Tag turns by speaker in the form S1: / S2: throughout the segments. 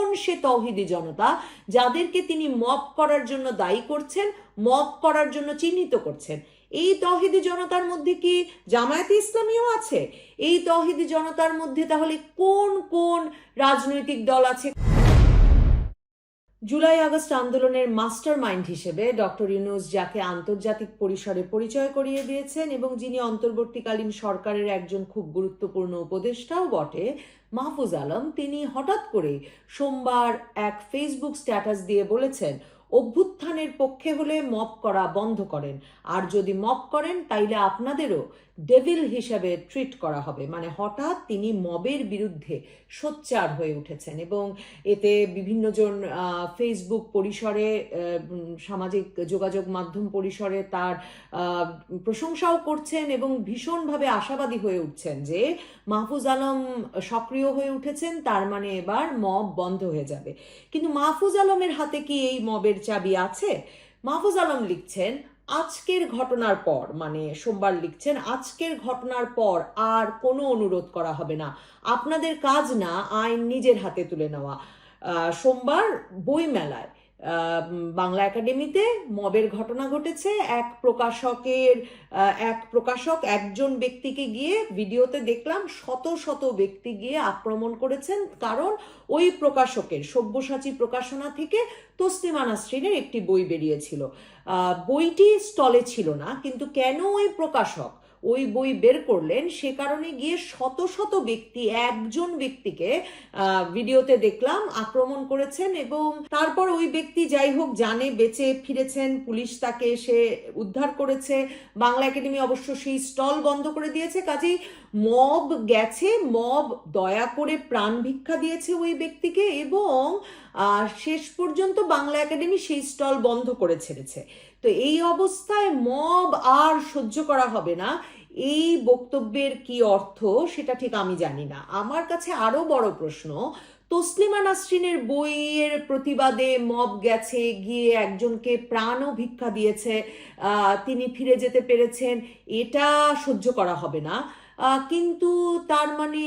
S1: কোন সে তৌহিদি জনতা যাদেরকে তিনি মব করার জন্য দায়ী করছেন, মব করার জন্য চিহ্নিত করছেন? এই তহিদি জনতার মধ্যে কি জামায়াতে ইসলামীও আছে? এই তহিদি জনতার মধ্যে তাহলে কোন কোন রাজনৈতিক দল আছে? জুলাই আগস্ট আন্দোলনের মাস্টার মাইন্ড হিসেবে ডক্টর ইউনুস যাকে আন্তর্জাতিক পরিসরে পরিচয় করিয়ে দিয়েছেন এবং যিনি অন্তর্বর্তীকালীন সরকারের একজন খুব গুরুত্বপূর্ণ উপদেষ্টাও বটে মাহফুজ আলম তিনি হঠাৎ করে সোমবার এক ফেসবুক স্ট্যাটাস দিয়ে বলেছেন অভ্যুত্থানের পক্ষে হলে মপ করা বন্ধ করেন। আর যদি মপ করেন, তাইলে আপনাদেরও ডেভিল হিসাবে ট্রিট করা হবে। মানে হঠাৎ তিনি মবের বিরুদ্ধে সোচ্চার হয়ে উঠেছেন এবং এতে বিভিন্নজন ফেসবুক পরিসরে সামাজিক যোগাযোগ মাধ্যম পরিসরে তার প্রশংসাও করছেন এবং ভীষণভাবে আশাবাদী হয়ে উঠছেন যে মাহফুজ আলম সক্রিয় হয়ে উঠেছেন, তার মানে এবার মব বন্ধ হয়ে যাবে। কিন্তু মাহফুজ আলমের হাতে কি এই মবের চাবি আছে। মাহফুজ আলম লিখছেন আজকের ঘটনার পর মানে সোমবার লিখছেন আজকের ঘটনার পর আর কোনো অনুরোধ করা হবে না। আপনাদের কাজ না আইন নিজের হাতে তুলে নেওয়া। সোমবার বই মেলায় আহ, উম, বাংলা একাডেমিতে মবের ঘটনা ঘটেছে। এক প্রকাশকের এক প্রকাশক একজন ব্যক্তিকে গিয়ে ভিডিওতে দেখলাম, শত শত ব্যক্তি গিয়ে আক্রমণ করেছেন। কারণ ওই প্রকাশকের, সব্যসাচী প্রকাশনা থেকে তসলিমা নাসরিনের একটি বই বেরিয়েছিল। বইটি স্টলে ছিল না, কিন্তু কেন ওই প্রকাশক ওই বই বের করলেন, সে কারণে গিয়ে শত শত ব্যক্তি, একজন ব্যক্তিকে ভিডিওতে দেখলাম, আক্রমণ করেছেন এবং তারপর ওই ব্যক্তি যাই হোক জানে, বেঁচে ফিরেছেন, পুলিশ তাকে এসে উদ্ধার করেছে, বাংলা একাডেমি অবশ্য সেই স্টল বন্ধ করে দিয়েছে, কাজেই মব গেছে, মব দয়া করে প্রাণ ভিক্ষা দিয়েছে ওই ব্যক্তিকে এবং শেষ পর্যন্ত বাংলা একাডেমি সেই স্টল বন্ধ করে ছেড়েছে। তো এই অবস্থায় মব আর সহ্য করা হবে না। এই বক্তব্যের কি অর্থ সেটা ঠিক আমি জানি না। আমার কাছে আরও বড় প্রশ্ন, তসলিমা নাসরিনের বইয়ের প্রতিবাদে মব গেছে, গিয়ে একজনকে প্রাণও ভিক্ষা দিয়েছে তিনি ফিরে যেতে পেরেছেন, এটা সহ্য করা হবে না। কিন্তু তার মানে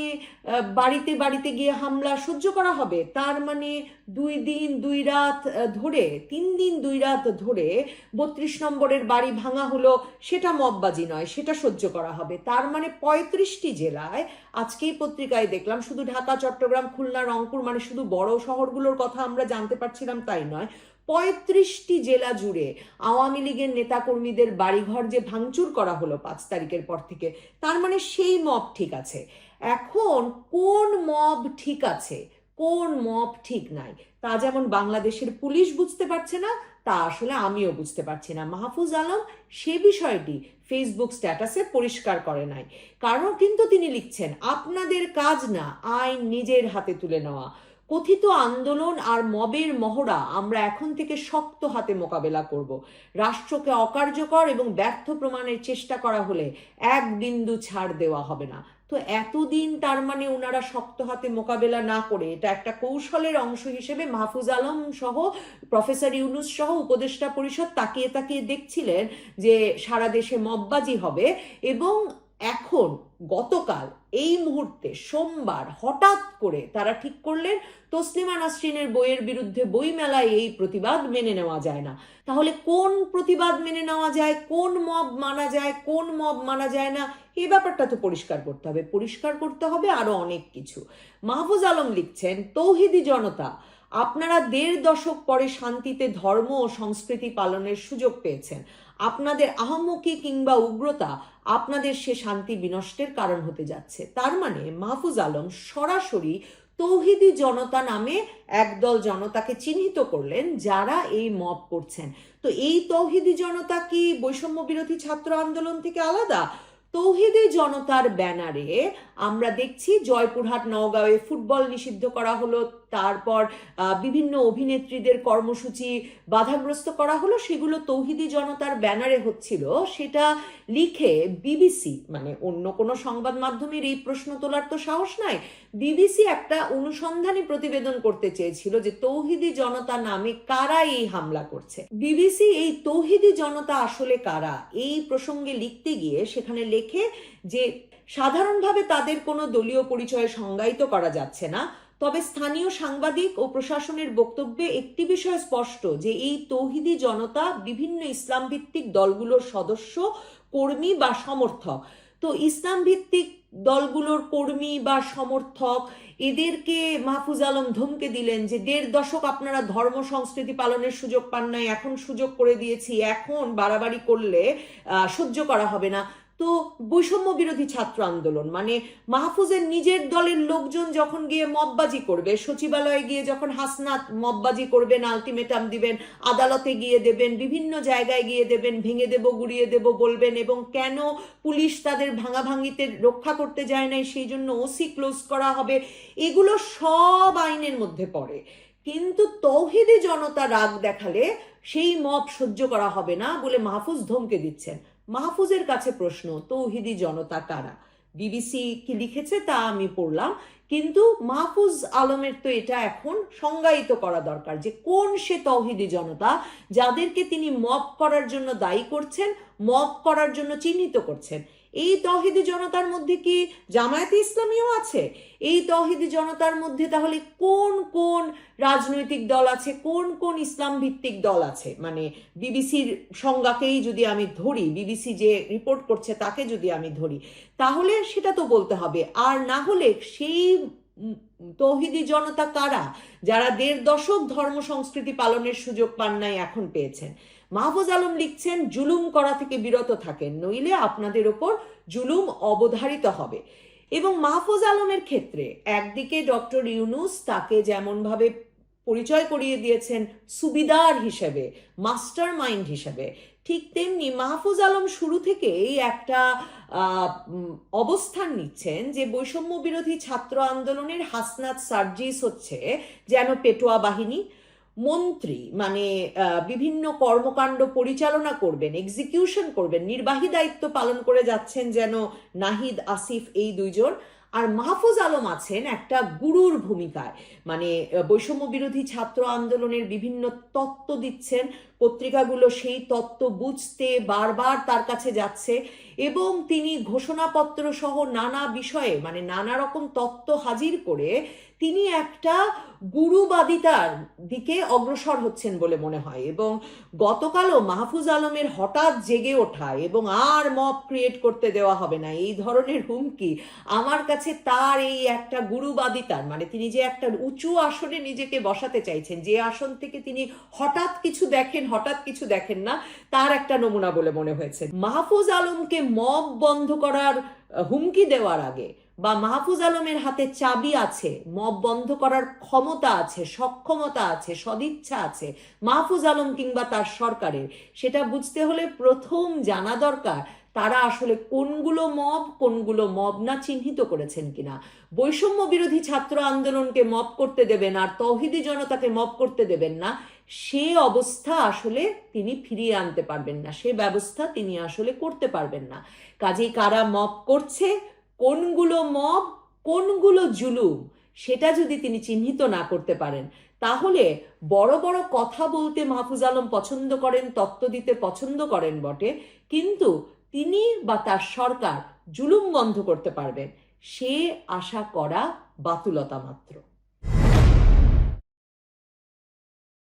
S1: বাড়িতে বাড়িতে গিয়ে হামলা সহ্য করা হবে। তার মানে দুই দিন, দুই রাত ধরে, তিন দিন, দুই রাত ধরে বত্রিশ নম্বরের বাড়ি ভাঙা হলো, সেটা মববাজি নয়, সেটা সহ্য করা হবে। তার মানে পঁয়ত্রিশটি জেলায় আজকেই পত্রিকায় দেখলাম, শুধু ঢাকা, চট্টগ্রাম, খুলনা, রংপুর মানে শুধু বড় শহরগুলোর কথা আমরা জানতে পারছিলাম তাই নয় পঁয়ত্রিশটি জেলা জুড়ে আওয়ামী লীগের নেতাকর্মীদের বাড়িঘর যে ভাঙচুর করা হলো পাঁচ তারিখের পর থেকে, তার মানে সেই মব ঠিক আছে। এখন কোন মব ঠিক আছে, কোন মব ঠিক নাই, তা যেমন বাংলাদেশের পুলিশ বুঝতে পারছে না, তা আসলে আমিও বুঝতে পারছি না। মাহফুজ আলম সে বিষয়টি ফেসবুক স্ট্যাটাসে পরিষ্কার করে নাই। কারণ কিন্তু তিনি লিখছেন, আপনাদের কাজ না, আইন নিজের হাতে তুলে নেওয়া। কথিত আন্দোলন আর মবের মহড়া আমরা এখন থেকে শক্ত হাতে মোকাবেলা করব। রাষ্ট্রকে অকার্যকর এবং ব্যর্থ প্রমাণের চেষ্টা করা হলে এক বিন্দু ছাড় দেওয়া হবে না। তো এতদিন তার মানে ওনারা শক্ত হাতে মোকাবেলা না করে এটা একটা কৌশলের অংশ হিসেবে মাহফুজ আলম সহ প্রফেসর ইউনুস সহ উপদেষ্টা পরিষদ তাকিয়ে তাকিয়ে দেখছিলেন যে সারা দেশে মববাজি হবে এবং এখন, গতকাল, এই মুহূর্তে, সোমবার, হঠাৎ করে তারা ঠিক করলেন, তসলিমা নাসরিনের বইয়ের বিরুদ্ধে বই মেলায় এই প্রতিবাদ মেনে নেওয়া যায় না। তাহলে কোন প্রতিবাদ মেনে নেওয়া যায়, কোন মব মানা যায়, কোন মব মানা যায় না এই ব্যাপারটা তো পরিষ্কার করতে হবে। পরিষ্কার করতে হবে আরও অনেক কিছু। মাহফুজ আলম লিখছেন, তৌহিদি জনতা, আপনারা দেড় দশক পরে শান্তিতে ধর্ম ও সংস্কৃতি পালনের সুযোগ পেয়েছেন। আপনাদের আহমকি কিংবা উগ্রতা আপনাদের সে শান্তি বিনষ্টের কারণ হতে যাচ্ছে। তার মানে মাহফুজ আলম সরাসরি তৌহিদি জনতা নামে একদল জনতাকে চিহ্নিত করলেন যারা এই মব করছেন। তো এই তৌহিদি জনতা কি বৈষম্য বিরোধী ছাত্র আন্দোলন থেকে আলাদা? তৌহিদি জনতার ব্যানারে আমরা দেখছি জয়পুরহাট নওগাঁয়ে ফুটবল নিষিদ্ধ করা হলো। তারপর বিভিন্ন অভিনেত্রীদের কর্মসূচি বাধাগ্রস্ত করা হলো, সেগুলো তৌহিদি জনতার ব্যানারে হচ্ছিল। সেটা লিখে বিবিসি মানে অন্য কোনো সংবাদ মাধ্যমের এই প্রশ্ন তোলার তো সাহস নাই, বিবিসি একটা অনুসন্ধানী প্রতিবেদন করতে চেয়েছিল যে তৌহিদি জনতা নামে কারা এই হামলা করছে। বিবিসি এই তৌহিদি জনতা আসলে কারা, এই প্রসঙ্গে লিখতে গিয়ে সেখানে লেখে যে, সাধারণভাবে তাদের কোনো দলীয় পরিচয় সংজ্ঞায়িত করা যাচ্ছে না তবে স্থানীয় সাংবাদিক ও প্রশাসনের বক্তব্যে একটি বিষয় স্পষ্ট, যে এই তৌহিদি জনতা বিভিন্ন ইসলাম ভিত্তিক দলগুলোর সদস্য, কর্মী বা সমর্থক। তো ইসলাম ভিত্তিক দলগুলোর কর্মী বা সমর্থক এদেরকে মাহফুজ আলম ধমকে দিলেন যে, দেড় দশক আপনারা ধর্ম সংস্কৃতি পালনের সুযোগ পান নাই, এখন সুযোগ করে দিয়েছি, এখন বাড়াবাড়ি করলে সহ্য করা হবে না। তো বৈষম্য বিরোধী ছাত্র আন্দোলন মানে মাহফুজের নিজের দলের লোকজন যখন গিয়ে মববাজি করবে, সচিবালয়ে গিয়ে যখন হাসনাত মববাজি করবেন, আলটিমেটাম দিবেন, আদালতে গিয়ে দেবেন, বিভিন্ন জায়গায় গিয়ে দেবেন, ভেঙে দেব, গুড়িয়ে দেব বলবেন এবং কেন পুলিশ তাদের ভাঙাভাঙিতে রক্ষা করতে যায় নাই, সেই জন্য ওসি ক্লোজ করা হবে, এগুলো সব আইনের মধ্যে পড়ে। কিন্তু তৌহিদি জনতা রাগ দেখালে সেই মব সহ্য করা হবে না বলে মাহফুজ ধমকে দিচ্ছেন। মাহফুজের কাছে প্রশ্ন, তৌহিদি জনতা কারা? বিবিসি কি লিখেছে তা আমি পড়লাম, কিন্তু মাহফুজ আলমের তো এটা এখন সংজ্ঞায়িত করা দরকার যে কোন সে তৌহিদি জনতা যাদেরকে তিনি মব করার জন্য দায়ী করছেন, মব করার জন্য চিহ্নিত করছেন। এই তহিদি জনতার মধ্যে কি জামায়াতে ইসলামীও আছে? এই তহিদি জনতার মধ্যে তাহলে কোন কোন রাজনৈতিক দল আছে? কোন কোন ইসলাম ভিত্তিক দল আছে? মানে বিবিসির সংজ্ঞাকেই যদি আমি ধরি, বিবিসি যে রিপোর্ট করছে তাকে যদি আমি ধরি, তাহলে সেটা তো বলতে হবে। আর না হলে সেই তৌহিদি জনতা কারা? যারা দেড় দশক ধর্ম সংস্কৃতি পালনের সুযোগ পান নাই, এখন পেয়েছেন। মাহফুজ আলম লিখছেন জুলুম করা থেকে বিরত থাকেন নইলে আপনাদের ওপর জুলুম অবধারিত হবে। এবং মাহফুজ আলমের ক্ষেত্রে একদিকে ডক্টর ইউনুস তাকে যেমনভাবে পরিচয় করিয়ে দিয়েছেন সুবিদার হিসেবে মাস্টার মাইন্ড হিসেবে ঠিক তেমনি মাহফুজ আলম শুরু থেকেই একটা আহ, অবস্থান নিচ্ছেন যে বৈষম্য বিরোধী ছাত্র আন্দোলনের হাসনাত সার্জিস হচ্ছে যেন পেটোয়া বাহিনী। মন্ত্রী মানে বিভিন্ন কর্মকাণ্ড পরিচালনা করবেন এক্সিকিউশন করবেন, নির্বাহী দায়িত্ব পালন করে যাচ্ছেন যেন নাহিদ, আসিফ এই দুইজন। আর মাহফুজ আলম আছেন একটা গুরুর ভূমিকায় মানে বৈষম্য বিরোধী ছাত্র আন্দোলনের বিভিন্ন তত্ত্ব দিচ্ছেন পত্রিকাগুলো সেই তত্ত্ব বুঝতে বারবার তার কাছে যাচ্ছে এবং তিনি ঘোষণাপত্র সহ নানা বিষয়ে মানে নানা রকম তত্ত্ব হাজির করে তিনি একটা গুরুবাদিতার দিকে অগ্রসর হচ্ছেন বলে মনে হয় এবং গতকালও মাহফুজ আলমের হঠাৎ জেগে ওঠা এবং আর মব ক্রিয়েট করতে দেওয়া হবে না, এই ধরনের হুমকি আমার কাছে তার এই একটা গুরুবাদিতার মানে তিনি যে একটা উঁচু আসনে নিজেকে বসাতে চাইছেন, যে আসন থেকে তিনি হঠাৎ কিছু দেখেন হঠাৎ কিছু দেখেন না, তার একটা নমুনা বলে মনে হয়েছে। মাহফুজ আলমকে মব বন্ধ করার হুমকি দেওয়ার আগে বা মাহফুজ আলমের হাতে চাবি আছে, মব বন্ধ করার ক্ষমতা আছে, সক্ষমতা আছে, সদিচ্ছা আছে, মাহফুজ আলম কিংবা তার সরকারের, সেটা বুঝতে হলে প্রথম জানা দরকার তারা আসলে কোনগুলো মব কোনগুলো মব না চিহ্নিত করেছেন কিনা। বৈষম্য বিরোধী ছাত্র আন্দোলনকে মব করতে দেবেন আর তহিদি জনতাকে মব করতে দেবেন না সে অবস্থা আসলে তিনি ফিরিয়ে আনতে পারবেন না। সে ব্যবস্থা তিনি আসলে করতে পারবেন না। কাজেই কারা মব করছে, কোনগুলো মব, কোনগুলো জুলুম, সেটা যদি তিনি চিহ্নিত না করতে পারেন, তাহলে বড় বড় কথা বলতে মাহফুজ আলম পছন্দ করেন, তত্ত্ব দিতে পছন্দ করেন বটে, কিন্তু তিনি বা তার সরকার জুলুম বন্ধ করতে পারবেন। সে আশা করা বাতুলতা মাত্র।